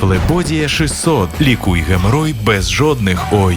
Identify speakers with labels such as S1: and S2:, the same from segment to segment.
S1: Флебодія 600. Лікуй геморой без жодних ой.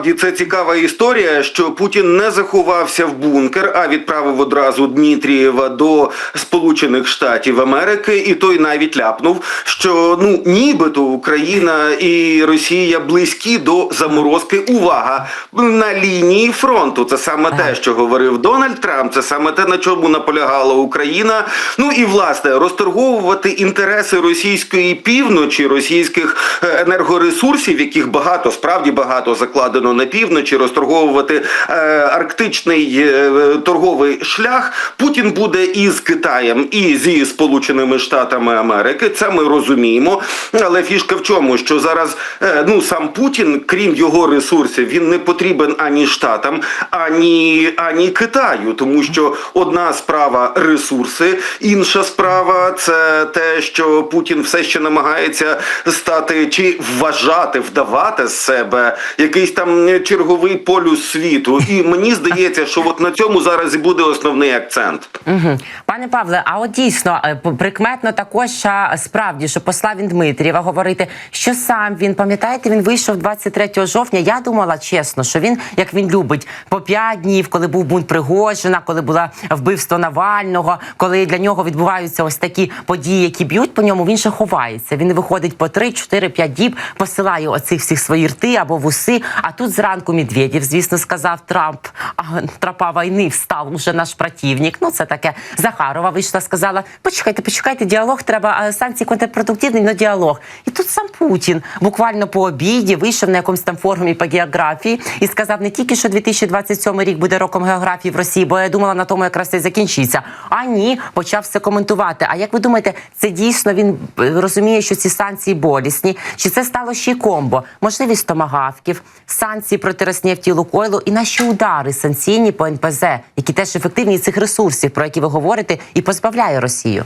S2: Справді це цікава історія, що Путін не заховався в бункер, а відправив одразу Дмитрієва до Сполучених Штатів Америки, і той навіть ляпнув, що ну нібито Україна і Росія близькі до заморозки. Увага на лінії фронту. Це саме те, що говорив Дональд Трамп. Це саме те, на чому наполягала Україна. Ну і власне розторговувати інтереси російської півночі, російських е, енергоресурсів, яких багато справді багато закладено на півночі, розторговувати е, арктичний е, торговий шлях. Путін буде і з Китаєм, і зі Сполученими Штатами Америки. Це ми розуміємо. Але фішка в чому? Що зараз е, ну сам Путін, крім його ресурсів, він не потрібен ані штатам, ані, ані Китаю, тому що одна справа ресурси, інша справа це те, що Путін все ще намагається стати чи вважати, вдавати з себе якийсь там черговий полюс світу. І мені здається, що от на цьому зараз і буде основний акцент.
S3: Угу. Пане Павле, а от дійсно е, прикметно також а, справді, що посла він Дмитрієва говорити, що сам він пам'ятаєте, він вийшов 23 жовтня. Я думала чесно, що він, як він любить, по 5 днів, коли був бунт Пригожина, коли було вбивство Навального, коли для нього відбуваються ось такі події, які б'ють по ньому, він ще ховається. Він виходить по 3, 4, 5 діб, посилає оцих всіх свої рти або вуси. А тут зранку Медведєв, звісно, сказав Трамп, а тропа війни встав уже наш противник. Ну це таке. Захарова вийшла, сказала: почекайте, почекайте, діалог треба. Санкції контрпродуктивний, але діалог. І тут сам Путін буквально по обіді вийшов на якомусь там форумі по географії і сказав не тільки, що 2027 рік буде роком географії в Росії, бо я думала на тому якраз це закінчиться. А ні, почав все коментувати. А як ви думаєте, це дійсно він е, розуміє, що ці санкції болісні? Чи це стало ще й комбо? Можливість томагавків, санкції проти Роснефті Лукойлу і наші удари санкційні по НПЗ, які теж ефективні з цих ресурсів, про які ви говорите, і позбавляє Росію.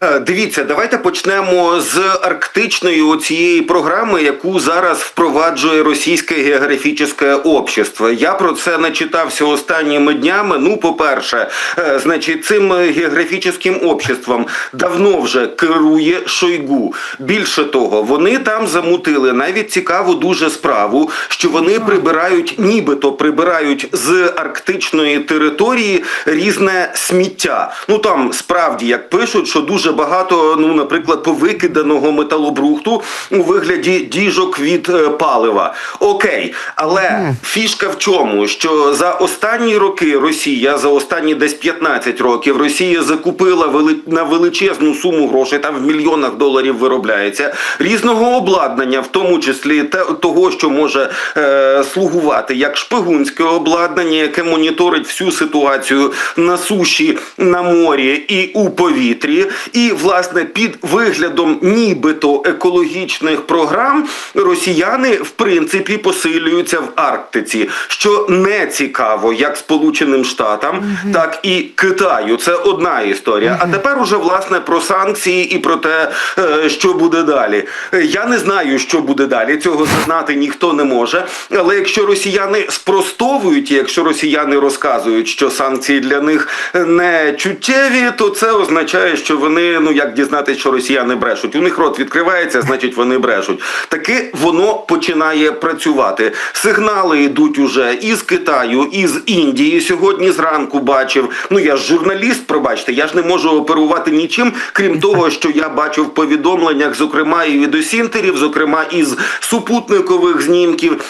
S2: Е, Дивіться, давайте почнемо з арктичної цієї програми, яку зараз впроваджує російське географічне общество. Я про це начитався останніми днями. Ну, по-перше, е, значить, цим географічним обществом давно вже керує Шойгу. Більше того, вони там замутили навіть цікаву дуже справу, що вони прибирають, нібито прибирають з арктичної території різне сміття. Ну там справді як пишуть, що дуже багато, ну, наприклад, повикиданого металобрухту у вигляді діжок від е, палива. Окей, але фішка в чому? Що за останні роки Росія, за останні десь 15 років, Росія закупила вели... на величезну суму грошей, там в мільйонах доларів виробляється, різного обладнання, в тому числі те, того, що може е, слугувати як шпигунське обладнання, яке моніторить всю ситуацію на суші, на морі і у повітрі. І власне під виглядом нібито екологічних програм росіяни в принципі посилюються в Арктиці, що не цікаво як Сполученим Штатам, так і Китаю. Це одна історія. А тепер уже власне про санкції і про те, е, що буде далі. Е, Я не знаю, що буде далі. Цього знати ніхто не може. Але якщо росіяни спростовують, якщо росіяни розказують, що санкції для них не чуттєві, то це означає, що вони ну як дізнатися, що росіяни брешуть. У них рот відкривається, значить вони брешуть. Таки воно починає працювати. Сигнали йдуть уже із Китаю, із Індії. Сьогодні зранку бачив. Ну я ж журналіст, пробачте, я ж не можу оперувати нічим, крім того, що я бачив в повідомленнях, зокрема і від осінтерів, зокрема із супутникових знімків.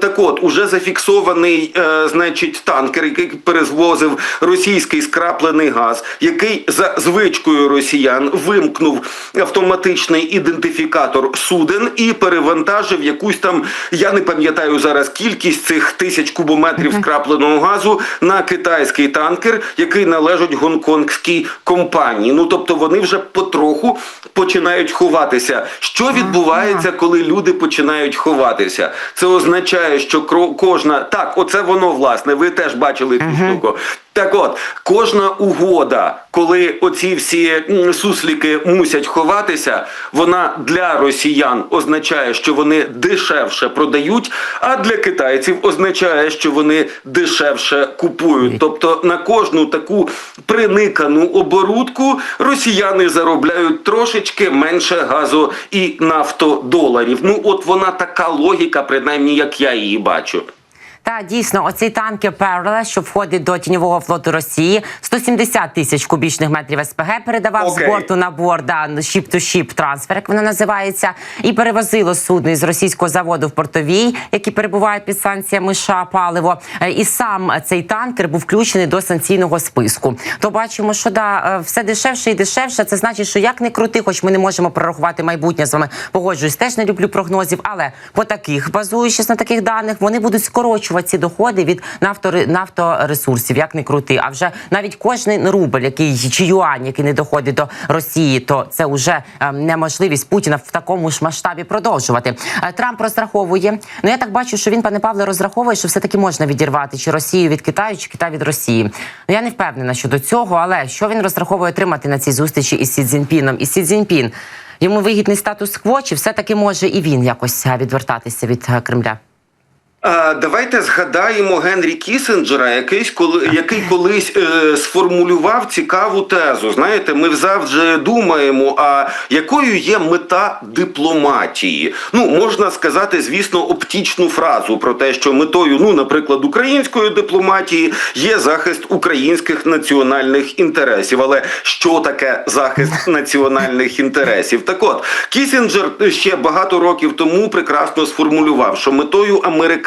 S2: Так от уже зафіксований, е, значить, танкер, який перезвозив російський скраплений газ, який за звичкою росіян вимкнув автоматичний ідентифікатор суден і перевантажив якусь там, я не пам'ятаю зараз кількість цих тисяч кубометрів скрапленого газу на китайський танкер, який належить гонконгській компанії. Ну тобто вони вже потроху починають ховатися. Що відбувається, коли люди починають ховатися? Це означає, що кожна так, оце воно власне. Ви теж бачили цю штуку. Так от, кожна угода, коли оці всі сусліки мусять ховатися, вона для росіян означає, що вони дешевше продають, а для китайців означає, що вони дешевше купують. Тобто на кожну таку приникану оборудку росіяни заробляють трошечки менше газу і нафтодоларів. Ну от вона така логіка, принаймні як я її бачу.
S3: Та дійсно, оцей танкер Pearl, що входить до тіньового флоту Росії, 170 тисяч кубічних метрів СПГ передавав
S2: Окей.
S3: з борту на борт, да, ship-to-ship трансфер, як воно називається, і перевозило судно із російського заводу в портовій, який перебуває під санкціями США паливо. Е, І сам цей танкер був включений до санкційного списку. То бачимо, що да, е, все дешевше і дешевше. Це значить, що як не крути, хоч ми не можемо прорахувати майбутнє з вами. Погоджуюсь, теж не люблю прогнозів, але по таких, базуючись на таких даних, вони будуть скорочувати ці доходи від нафторесурсів, як не крути. А вже навіть кожний рубль, який чи юань, який не доходить до Росії, то це вже е, неможливість Путіна в такому ж масштабі продовжувати. Е, Трамп розраховує. Ну я так бачу, що він, пане Павле, розраховує, що все таки можна відірвати чи Росію від Китаю, чи Китай від Росії. Ну я не впевнена щодо цього, але що він розраховує отримати на цій зустрічі із Сі Цзіньпіном? І Сі Цзіньпін йому вигідний статус-кво, чи все таки може і він якось е, відвертатися від е, Кремля?
S2: Давайте згадаємо Генрі Кісінджера, якийсь коли який колись е, сформулював цікаву тезу. Знаєте, ми завжди думаємо, а якою є мета дипломатії? Ну можна сказати, звісно, оптічну фразу про те, що метою, ну, наприклад, української дипломатії є захист українських національних інтересів. Але що таке захист національних інтересів? Так от Кісінджер ще багато років тому прекрасно сформулював, що метою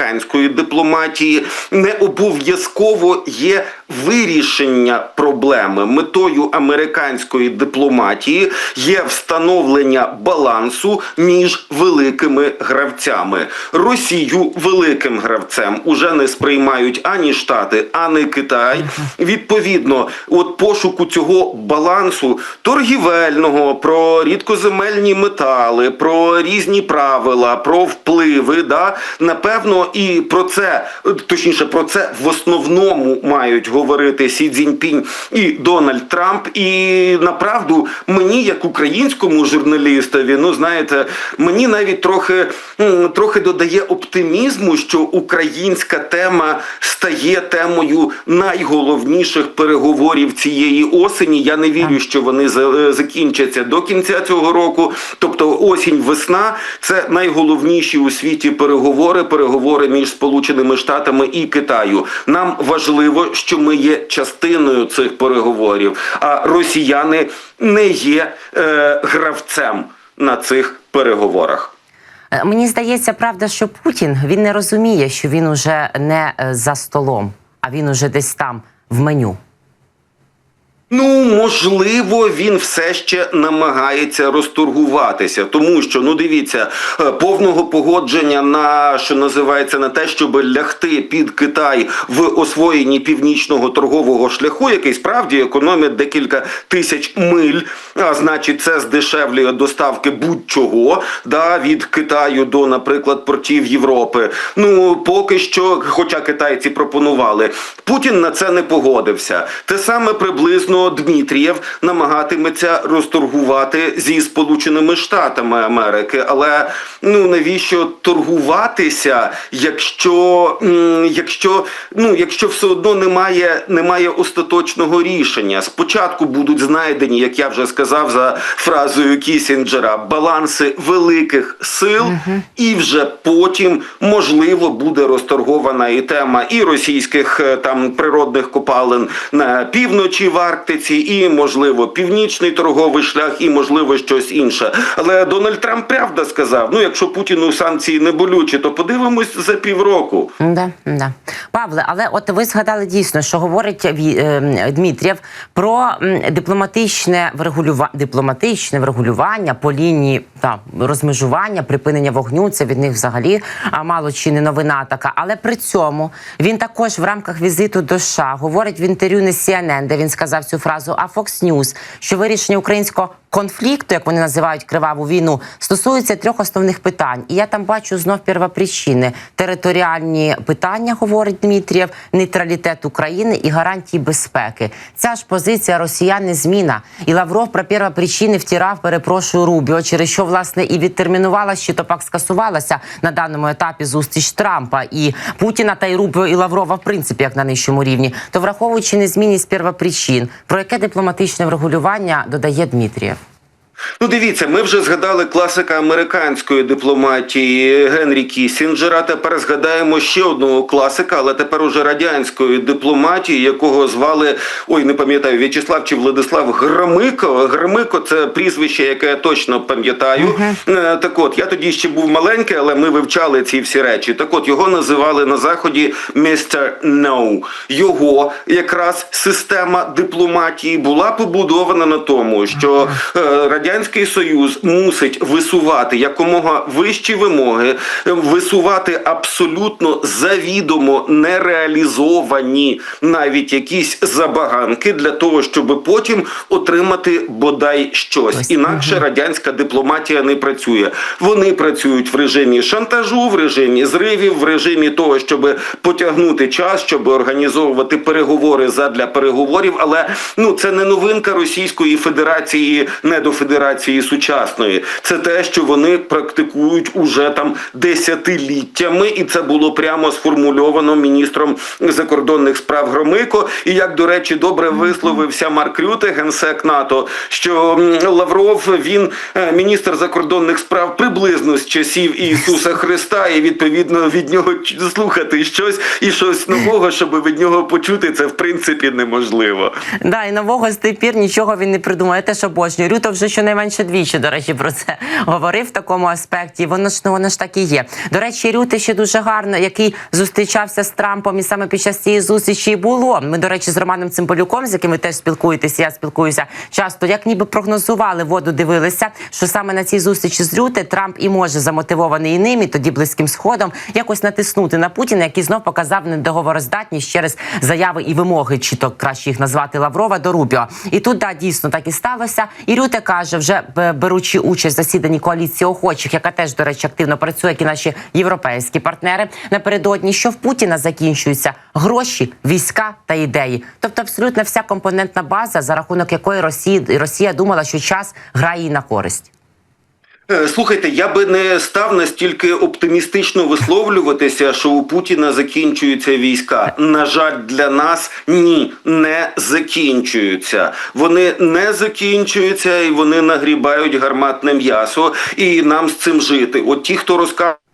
S2: американської дипломатії не обов'язково є вирішення проблеми. Метою американської дипломатії є встановлення балансу між великими гравцями. Росію великим гравцем уже не сприймають ані Штати, ані Китай. Відповідно, от пошуку цього балансу торгівельного про рідкоземельні метали, про різні правила, про впливи. Да, напевно, і про це точніше про це в основному мають говорити Сі Цзіньпінь і Дональд Трамп. І направду мені, як українському журналістові, ну знаєте, мені навіть трохи, трохи додає оптимізму, що українська тема стає темою найголовніших переговорів цієї осені. Я не вірю, що вони закінчаться до кінця цього року. Тобто осінь, весна це найголовніші у світі переговори, переговори між Сполученими Штатами і Китаю. Нам важливо, що ми є частиною цих переговорів, а росіяни не є е, гравцем на цих переговорах.
S3: Е, Мені здається, правда, що Путін він не розуміє, що він уже не е, за столом, а він уже десь там в меню.
S2: Ну, можливо, він все ще намагається розторгуватися, тому що ну дивіться, е, повного погодження на що називається на те, щоб лягти під Китай в освоєнні північного торгового шляху, який справді економить декілька тисяч миль. А значить, це здешевлює доставки будь-чого да, від Китаю до, наприклад, портів Європи. Ну поки що, хоча китайці пропонували, Путін на це не погодився. Те саме приблизно Дмитрієв намагатиметься розторгувати зі Сполученими Штатами Америки. Але ну навіщо торгуватися, якщо, якщо, ну, якщо все одно немає, немає остаточного рішення? Спочатку будуть знайдені, як я вже сказав за фразою Кісінджера, баланси великих сил, і вже потім можливо буде розторгована і тема і російських е, там природних копалин на півночі в Арктиці, і можливо північний торговий шлях, і можливо щось інше. Але Дональд Трамп правда сказав: ну якщо Путіну санкції не болючі, то подивимось за півроку.
S3: Да, да. Павле, але от ви згадали дійсно, що говорить е, про дипломатичне врегулювання, дипломатичне врегулювання по лінії та розмежування, припинення вогню. Це від них взагалі а, мало чи не новина така. Але при цьому він також в рамках візиту до США говорить в інтерв'ю на CNN, де він сказав цю фразу, а Fox News, що вирішення українського конфлікту, як вони називають криваву війну, стосується трьох основних питань. І я там бачу знов первопричини: територіальні питання, говорить Дмитрієв, нейтралітет України і гарантії безпеки. Ця ж позиція росіян не зміна. І Лавров про первопричини втирав, перепрошую Рубіо, через що власне і відтермінувалася, чи то пак скасувалася на даному етапі зустріч Трампа і Путіна та й Рубіо і Лаврова, в принципі, як на нижчому рівні, то враховуючи незмінність первопричин, про яке дипломатичне врегулювання додає Дмитрієв.
S2: Ну, дивіться, ми вже згадали класика американської дипломатії Генрі Кісінджера. Тепер згадаємо ще одного класика, але тепер уже радянської дипломатії, якого звали ой, не пам'ятаю, В'ячеслав чи Владислав Громико. Громико це прізвище, яке я точно пам'ятаю. Е, Так от я тоді ще був маленький, але ми вивчали ці всі речі. Так от його називали на заході містер No. Його якраз система дипломатії була побудована на тому, що е, радянський союз мусить висувати якомога вищі вимоги, е, висувати абсолютно завідомо нереалізовані навіть якісь забаганки для того, щоб потім отримати бодай щось. Інакше радянська дипломатія не працює. Вони працюють в режимі шантажу, в режимі зривів, в режимі того, щоб потягнути час, щоб організовувати переговори задля переговорів. Але ну це не новинка Російської Федерації, не до Федерації сучасної. Це те, що вони практикують уже там десятиліттями, і це було прямо сформульовано міністром закордонних справ Громико. І як до речі, добре висловився Марк Рюте, генсек НАТО, що Лавров він е, міністр закордонних справ приблизно з часів Ісуса Христа, і відповідно від нього слухати щось і щось нового, щоб від нього почути, це в принципі неможливо.
S3: Да, і нового з тих пір нічого він не придумав. Я теж обожнюю. Рютов вже щонайменше двічі, до речі, про це говорив в такому аспекті. Воно ж ну воно ж так і є. До речі, Рюте ще дуже гарно, який зустрічався з Трампом, і саме під час цієї зустрічі і було. Ми, до речі, з Романом Цимбалюком, з яким ви теж спілкуєтеся, я спілкуюся часто, як ніби прогнозували воду, дивилися, що саме на цій зустрічі з Рюте Трамп і може замотивований і ним, і тоді близьким сходом якось натиснути на Путіна, який знов показав недоговороздатність через заяви і вимоги, чи то краще їх назвати Лаврова до Рубіо. І тут да, дійсно так і сталося. І Рюте каже, вже е, беручи участь в засіданні коаліції охочих, яка теж, до речі, активно працює, як і наші європейські партнери напередодні, що в Путіна закінчуються гроші, війська та ідеї. Тобто, абсолютно вся компонентна база, за рахунок якої Росії Росія думала, що час грає їй на користь.
S2: Е, Слухайте, я би не став настільки оптимістично висловлюватися, що у Путіна закінчуються війська. На жаль, для нас ні, не закінчуються. Вони не закінчуються і вони нагрібають гарматне м'ясо, і нам з цим жити. От ті, хто розкаже.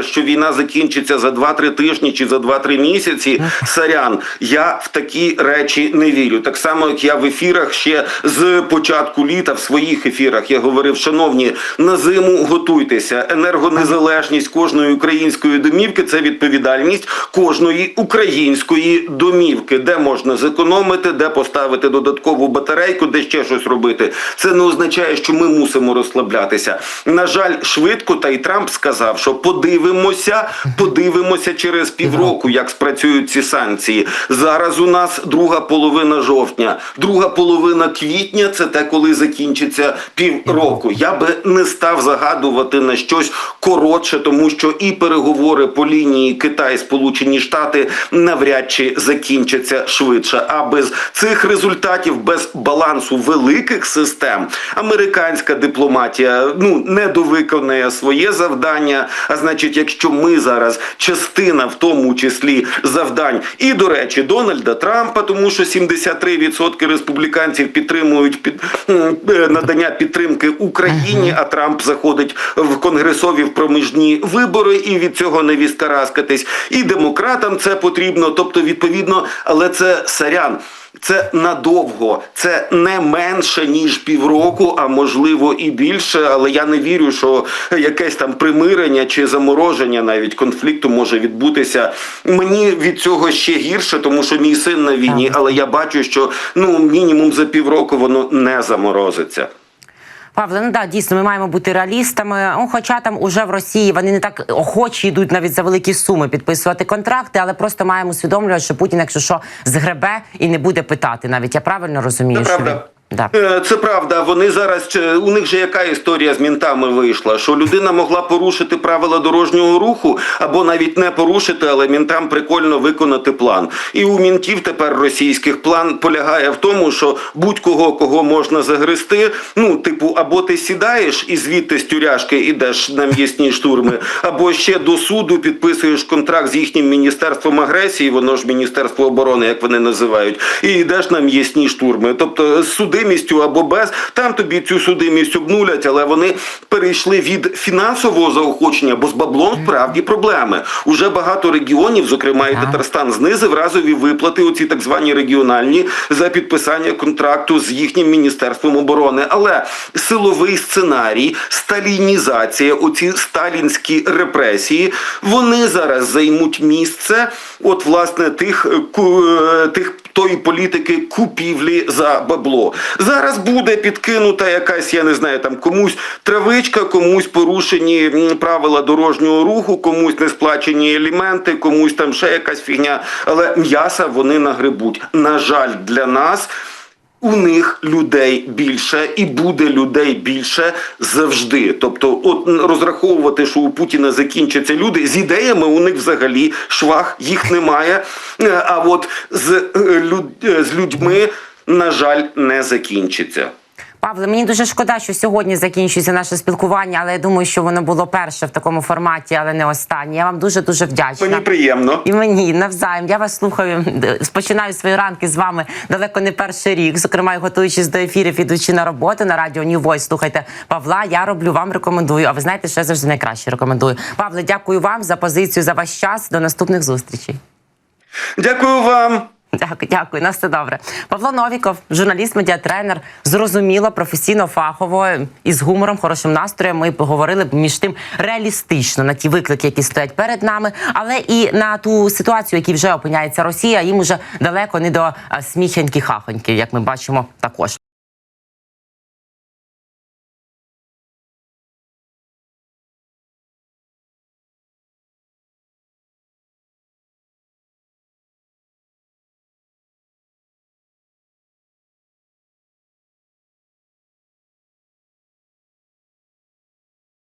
S2: Що війна закінчиться за 2-3 тижні чи за 2-3 місяці. Сарян, я в такі речі не вірю. Так само, як я в ефірах ще з початку літа в своїх ефірах я говорив, шановні, на зиму готуйтеся. Енергонезалежність кожної української домівки це відповідальність кожної української домівки, де можна зекономити, де поставити додаткову батарейку, де ще щось робити. Це не означає, що ми мусимо розслаблятися. На жаль, швидко та й Трамп сказав, що подивимося, подивимося через півроку, як спрацюють ці санкції. Зараз у нас друга половина жовтня, друга половина квітня це те, коли закінчиться півроку. Я би не став загадувати на щось коротше, тому що і переговори по лінії Китай Сполучені Штати навряд чи закінчаться швидше. А без цих результатів, без балансу великих систем, американська дипломатія ну не довиконує своє завдання. А значить, якщо ми зараз частина, в тому числі завдань, і до речі, Дональда Трампа, тому що 73% республіканців підтримують під е, надання підтримки Україні, а Трамп заходить в конгресові в проміжні вибори, і від цього не віскараскатись. І демократам це потрібно, тобто відповідно, але це сарян. Це надовго, це не менше ніж півроку, а можливо і більше. Але я не вірю, що якесь там примирення чи замороження навіть конфлікту може відбутися. Мені від цього ще гірше, тому що мій син на війні, але я бачу, що ну мінімум за півроку воно не заморозиться.
S3: Павло, ну да, дійсно, ми маємо бути реалістами. Ну, хоча там уже в Росії вони не так охочі йдуть навіть за великі суми підписувати контракти, але просто маємо усвідомлювати, що Путін, якщо що, згребе і не буде питати. Навіть я правильно розумію,
S2: Це
S3: що
S2: правда.
S3: Да.
S2: Е, Це правда. Вони зараз у них же яка історія з мінтами вийшла? Що людина могла порушити правила дорожнього руху або навіть не порушити, але мінтам прикольно виконати план. І у мінтів тепер російських план полягає в тому, що будь-кого кого можна загрести. Ну, типу, або ти сідаєш і звідти з тюряшки ідеш на м'ясні штурми, або ще до суду підписуєш контракт з їхнім міністерством агресії, воно ж міністерство оборони, як вони називають, і йдеш на м'ясні штурми. Тобто з судимістю або без, там тобі цю судимість обнулять, але вони перейшли від фінансового заохочення, бо з баблом справді проблеми. Уже багато регіонів, зокрема і Татарстан, знизив разові виплати, оці так звані регіональні, за підписання контракту з їхнім міністерством оборони. Але силовий сценарій, сталінізація, оці сталінські репресії, вони зараз займуть місце, от власне тих, е, е, тих тої політики купівлі за бабло. Зараз буде підкинута якась, я не знаю, там комусь травичка, комусь порушені правила дорожнього руху, комусь не сплачені еліменти, комусь там ще якась фігня. Але м'яса вони нагребуть. На жаль, для нас. У них людей більше і буде людей більше завжди. Тобто, от розраховувати, що у Путіна закінчаться люди з ідеями, у них взагалі швах їх немає. Е, А от з, е, люд- е, з людьми, на жаль, не закінчиться.
S3: Павле, мені дуже шкода, що сьогодні закінчується наше спілкування, але я думаю, що воно було перше в такому форматі, але не останнє. Я вам дуже дуже вдячна.
S2: Мені приємно.
S3: І мені навзаєм. Я вас слухаю. Починаю свої ранки з вами далеко не перший рік. Зокрема, готуючись до ефірів, ідучи на роботу на радіо New Voice. Слухайте Павла. Я роблю вам рекомендую. А ви знаєте, що я завжди найкраще рекомендую. Павле, дякую вам за позицію за ваш час. До наступних зустрічей.
S2: Дякую вам.
S3: Дякую, дякую. На все добре. Павло Новіков, журналіст, медіатренер, зрозуміло, професійно, фахово і з гумором, хорошим настроєм. Ми поговорили між тим реалістично на ті виклики, які стоять перед нами, але і на ту ситуацію, в якій вже опиняється Росія. Їм уже далеко не до сміхеньки хахоньки, як ми бачимо також.